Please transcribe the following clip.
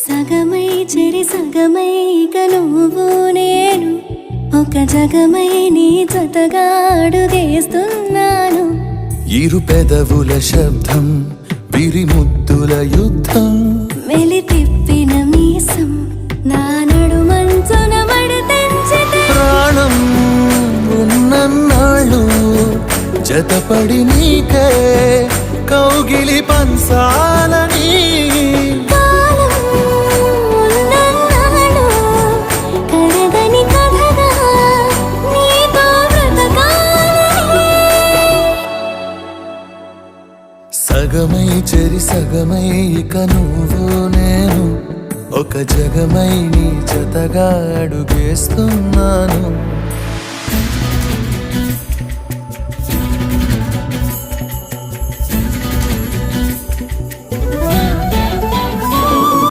సగమై చెరి సగమై ఇక నువ్వు నేను. ఒక జగమై నీ జతగా అడుగేస్తున్నాను ఇరు పెదవుల శబ్దం విరిముద్దుల యుద్ధం. మెలి తిప్పిన మీసం నా నడుమంచున ప్రాణం ఉన్నన్నాళ్ళు జతపడి నీకే కౌగిలి పంచాలని సగమై చెరి సగమై ఇక నువ్వు నేను ఒక జగమై నీ జతగా అడుగేస్తున్నాను